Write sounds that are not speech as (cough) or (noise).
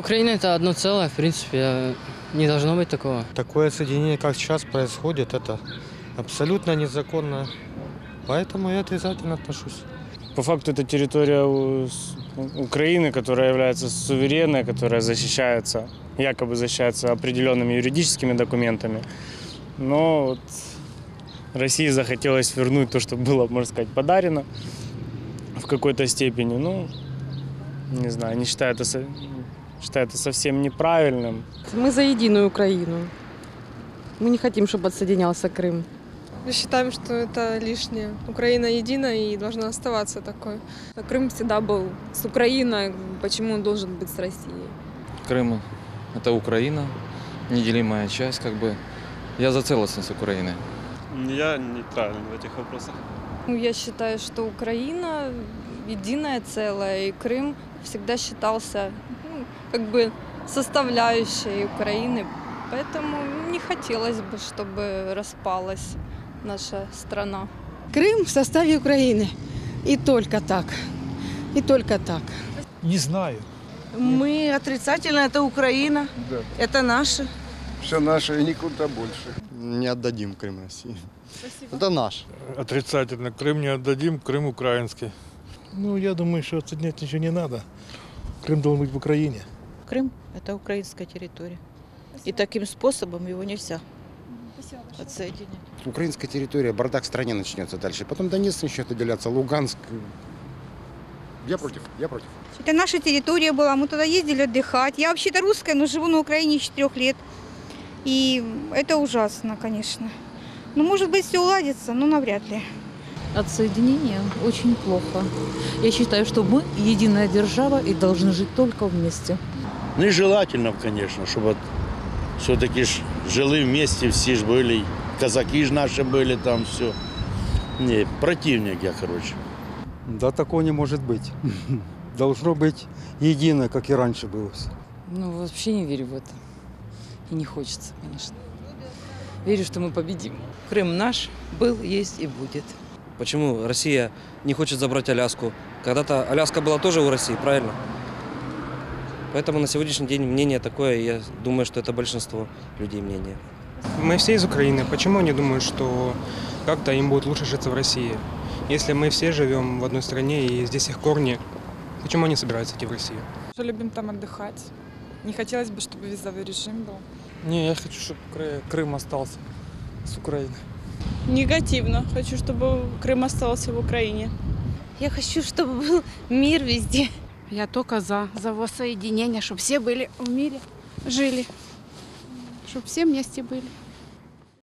Украина это одно целое, в принципе, не должно быть такого. Такое соединение, как сейчас происходит, это абсолютно незаконно. Поэтому я отрицательно отношусь. По факту это территория Украины, которая является суверенной, которая защищается, якобы защищается определенными юридическими документами. Но вот России захотелось вернуть то, что было, можно сказать, подарено в какой-то степени. Ну, не знаю, не считаю это, считаю это совсем неправильным. Мы за единую Украину. Мы не хотим, чтобы отсоединялся Крым. Мы считаем, что это лишнее. Украина едина и должна оставаться такой. Крым всегда был с Украиной, почему он должен быть с Россией? Крым – это Украина, неделимая часть, как бы. Я за целостность Украины. Я нейтрален в этих вопросах. Ну, Я считаю, что Украина единое целое, и Крым всегда считался как бы составляющей Украины. Поэтому не хотелось бы, чтобы распалась наша страна. Крым в составе Украины. И только так. И только так. Не знаю. Мы отрицательно, это Украина. Это наше. Все наше и никуда больше. Не отдадим Крым России. Это наш. Отрицательно. Крым не отдадим, Крым украинский. Ну, я думаю, что отсоединять ничего не надо. Крым должен быть в Украине. Крым – это украинская территория. И таким способом его нельзя отсоединять. Украинская территория, бардак в стране начнется дальше. Потом Донецк начнет отделяться, Луганск. Я против, я против. Это наша территория была, мы туда ездили отдыхать. Я вообще-то русская, но живу на Украине с 4 лет. И это ужасно, конечно. Ну, может быть, все уладится, но навряд ли. Отсоединение очень плохо. Я считаю, что мы единая держава и должны жить только вместе. Нежелательно, конечно, чтобы все-таки ж жили вместе, все ж были, казаки ж наши были там, все. Не, противник я, короче. Да такого не может быть. (laughs) Должно быть едино, как и раньше было. Ну, вообще не верю в это. И не хочется, конечно. Верю, что мы победим. Крым наш был, есть и будет. Почему Россия не хочет забрать Аляску? Когда-то Аляска была тоже у России, правильно? Поэтому на сегодняшний день мнение такое, и я думаю, что это большинство людей мнение. Мы все из Украины. Почему они думают, что как-то им будет лучше житься в России? Если мы все живем в одной стране и здесь их корни, почему они собираются идти в Россию? Что любим там отдыхать. Не хотелось бы, чтобы визовый режим был. Не, я хочу, чтобы Крым остался с Украины. Негативно. Хочу, чтобы Крым остался в Украине. Я хочу, чтобы был мир везде. Я только за, за воссоединение, чтобы все были в мире, жили. Чтобы все вместе были.